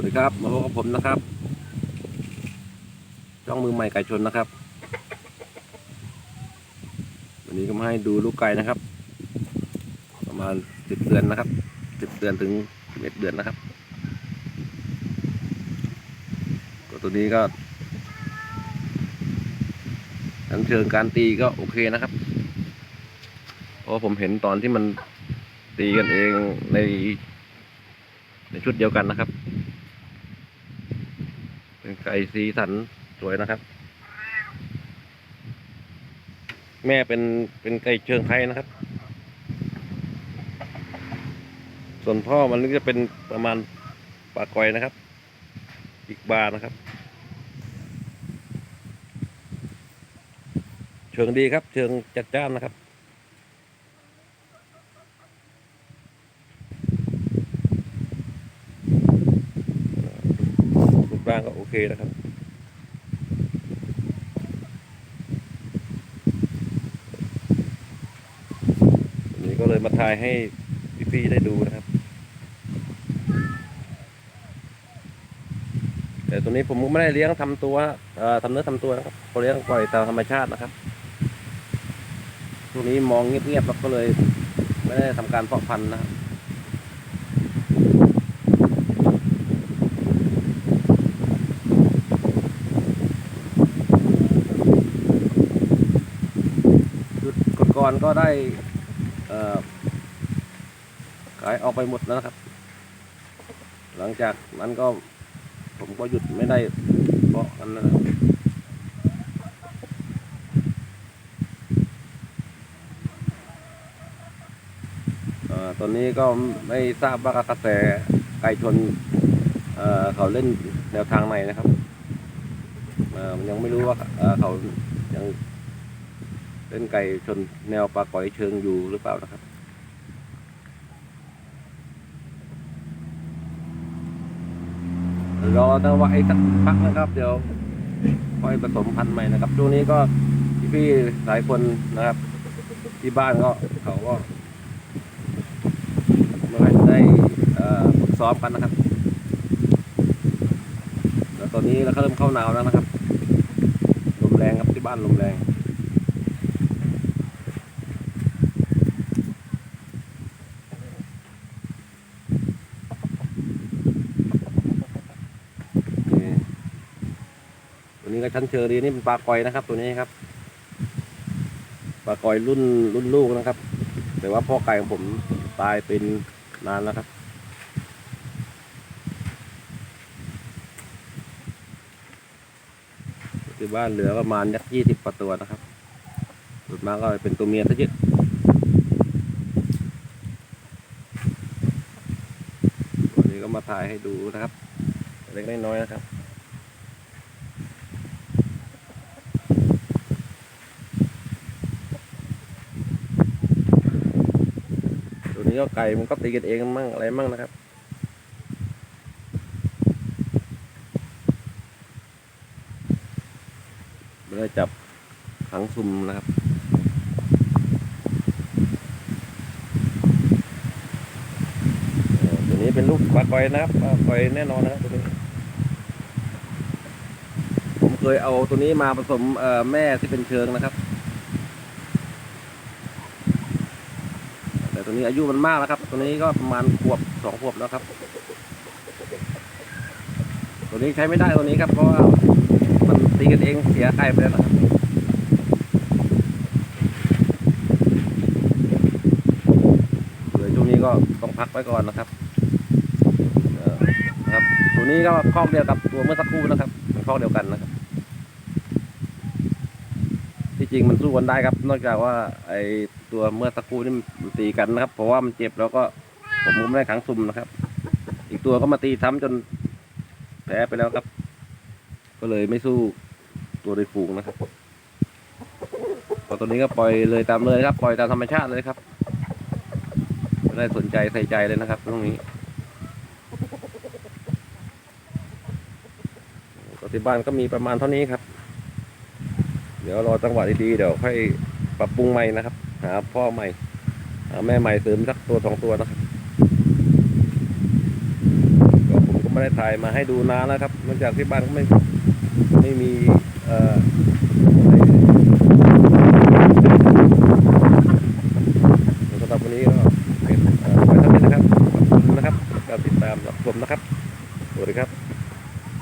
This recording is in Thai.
วัสดีครับมาพบกับผมนะครับจ้องมือใหม่ไก่ชนนะครับ วันนี้ก็มาให้ดูลูกไก่นะครับ ประมาณสิบเดือนนะครับสิบเดือนถึงเอ็ดเดือนนะครับก็ตัวนี้ก็ทั้งเชิงการตีก็โอเคนะครับเพราะผมเห็นตอนที่มันตีกันเองในในชุดเดียวกันนะครับ ไก่สีสันสวยนะครับ แม่เป็นเป็นไก่เชิงไทยนะครับ ส่วนพ่อมันนี่จะเป็นประมาณปากอยนะครับ อีกบานะครับ เชิงดีครับ เชิงจัดจ้านนะครับ รูปร่างก็โอ เคนะครับ วันนี้ก็เลยมาถ่ายให้พี่ๆได้ดูนะครับ แต่ตัวนี้ผมไม่ได้เลี้ยงทำตัวเอ่อทำเนื้อทำตัวนะครับเขาเลี้ยงปล่อยตามธรรมชาตินะครับตัวนี้มองเงียบๆแล้วก็เลยไม่ได้ทำการเพาะพันธุ์นะครับ ก่อนๆก็ได้ขายออกไปหมดแล้วนะครับ หลังจากนั้นก็ผมก็หยุดไม่ได้เพราะกันนะครับเอ่อตอนนี้ก็ไม่ทราบว่ากระแสไก่ชนเเขาเล่นแนวทางไหนนะครับเอ่อยังไม่รู้ว่าเอ่อเขายัง เล่นไก่ชนแนวปลาก๋อยเชิงอยู่หรือเปล่านะครับรอตั้งไว้สักพักนะครับ เดี๋ยวค่อยผสมพันธุ์ใหม่นะครับช่วงนี้ก็พี่ๆหลายคนนะครับ ที่บ้านก็เขาก็ไม่ได้ฝึกซ้อมกันนะครับแล้วตอนนี้เราก็เริ่มเข้าหนาวแล้วนะครับลมแรงครับที่บ้านลมแรง นี่ ตัวนี้ก็ชั้นเชอรีนี่เป็นปลากอยนะครับ ตัวนี้ครับ ปลากอยรุ่นรุ่นลูกนะครับ แต่ว่าพ่อไก่ของผมตายเป็นนานแล้วครับ ที่บ้านเหลือประมาณยักยี่สิบกว่าตัวนะครับสุดมากก็เป็นตัวเมียซะเยอะวันนี้ก็มาถ่ายให้ดูนะครับ เล็กน้อยนะครับ ตัวนี้ ก็ไก่มันก็ตีกันเองมั่งอะไรมั่งนะครับไม่ได้จับขังซุ่มนะครับตัวนี้เป็นลูกปลาก้อยนะครับปลาก้อยแน่นอนนะครับตัวนี้ผมเคยเอาตัวนี้มาผสมแม่ที่เป็นเชิงนะครับ ตัวนี้อายุมันมากแล้วครับ ตัวนี้ก็ประมาณขวบสองขวบแล้วครับ ตัวนี้ใช้ไม่ได้ตัวนี้ครับ เพราะว่ามันตีกันเองเสียไข่ไปแล้วนะครับเลยช่วงนี้ก็ต้องพักไว้ก่อนนะครับนะครับ ตัวนี้ก็คอกเดียวกับตัวเมื่อสักครู่นะครับเป็นคอกเดียวกันนะครับ จริงมันสู้กันได้ครับ นอกจากว่าไอตัวเมื่อสักครู่นี่มันตีกันนะครับ เพราะว่ามันเจ็บแล้วก็ผมก็ไม่ได้ขังซุ่มนะครับ อีกตัวก็มาตีซ้ำจนแพ้ไปแล้วครับ ก็เลยไม่สู้ตัวในฝูงนะครับพอตัวนี้ก็ปล่อยเลยตามเลยครับ ปล่อยตามธรรมชาติเลยครับไม่ได้สนใจใส่ใจเลยนะครับตรงนี้ก็ที่บ้านก็มีประมาณเท่านี้ครับ ดี๋ยวรอจังหวะดีๆเดี๋ยวค่อยปรับปรุงใหม่นะครับ หาพ่อใหม่หาแม่ใหม่เสริมสักตัวสองตัวนะครับก็ผมก็ไม่ไม่ได้ถ่ายมาให้ดูนานแล้วครับเนื่องจากที่บ้านก็ไม่ไม่มีเอ่อ